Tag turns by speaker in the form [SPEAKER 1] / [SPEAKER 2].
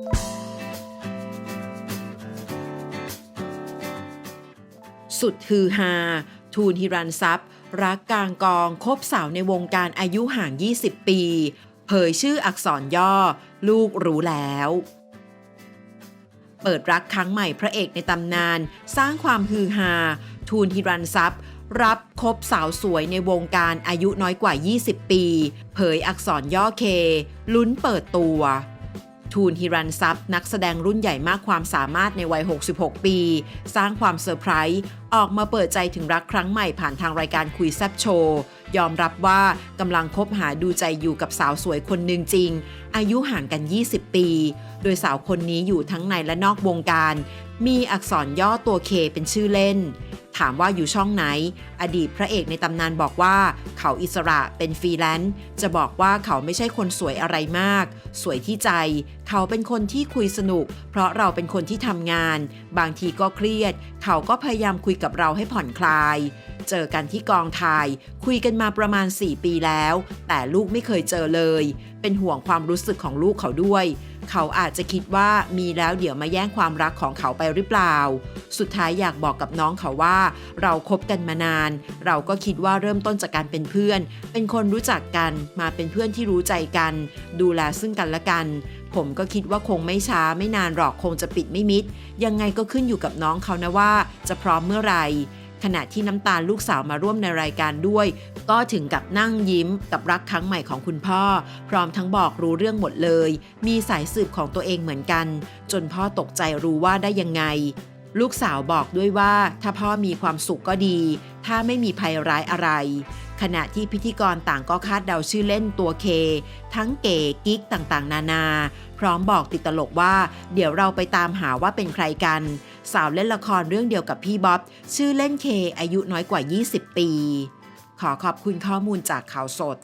[SPEAKER 1] สุดฮือฮา ทูนฮิรันทรัพย์รักกลางกองคบสาวในวงการอายุห่าง 20 ปี เผยชื่ออักษรย่อ ลูกรู้แล้ว เปิดรักครั้งใหม่พระเอกในตำนาน สร้างความฮือฮา ทูนฮิรันทรัพย์รับคบสาวสวยในวงการอายุน้อยกว่า 20 ปี เผยอักษรย่อเค ลุ้นเปิดตัว ทูนฮิรันทรัพย์นักแสดงรุ่นใหญ่มากความสามารถในวัย 66 ปี สร้างความเซอร์ไพรส์ออกมาเปิดใจถึงรักครั้งใหม่ผ่านทางรายการคุยแซบโชว์ยอมรับว่ากำลังคบหาดูใจอยู่กับสาวสวยคนหนึ่งจริง อายุห่างกัน 20 ปี โดยสาวคนนี้อยู่ทั้งในและนอกวงการ มีอักษรย่อตัวเคเป็นชื่อเล่น ถามว่าอยู่ช่องไหน อดีตพระเอกในตำนานบอกว่า เขาอิสระเป็นฟรีแลนซ์จะบอกว่าเขาไม่ใช่คนสวยอะไรมาก สวยที่ใจ เขาเป็นคนที่คุยสนุก เพราะเราเป็นคนที่ทำงาน บางทีก็เครียด เขาก็พยายามคุยกับเราให้ผ่อนคลาย เจอกันที่กองถ่าย คุยกันมาประมาณ 4 ปีแล้ว แต่ลูกไม่เคยเจอเลย เป็นห่วงความรู้สึกของลูกเขาด้วย เขาอาจจะคิดว่ามีแล้วเดี๋ยวมาแย่งความรักของเขาไปหรือเปล่า สุดท้ายอยากบอกกับน้องเขาว่า เราคบกันมานาน เราก็คิดว่าเริ่มต้นจากการเป็นเพื่อน เป็นคนรู้จักกันมาเป็นเพื่อนที่รู้ใจกัน ดูแลซึ่งกันและกัน ผมก็คิดว่าคงไม่ช้าไม่นานหรอกคงจะปิดไม่มิด ยังไงก็ขึ้นอยู่กับน้องเขานะว่า จะพร้อมเมื่อไหร่ ขณะที่น้ำตาลลูกสาวมาร่วมในรายการด้วย ก็ถึงกับนั่งยิ้มกับรักครั้งใหม่ของคุณพ่อ พร้อมทั้งบอกรู้เรื่องหมดเลย มีสายสืบของตัวเองเหมือนกัน จนพ่อตกใจรู้ว่าได้ยังไง ลูกสาวบอกด้วยว่า ถ้าพ่อมีความสุขก็ดี ถ้าไม่มีภัยร้ายอะไร ขณะที่พิธีกรต่างก็คาดเดาชื่อเล่นตัวเค ทั้งเก๋กิ๊กต่างๆ นานา พร้อมบอกติดตลกว่า เดี๋ยวเราไปตามหาว่าเป็นใครกัน สาวเล่นละครเรื่องเดียวกับพี่บ๊อบ ชื่อเล่นเคอายุน้อยกว่า 20 ปี ขอขอบคุณข้อมูลจากข่าวสด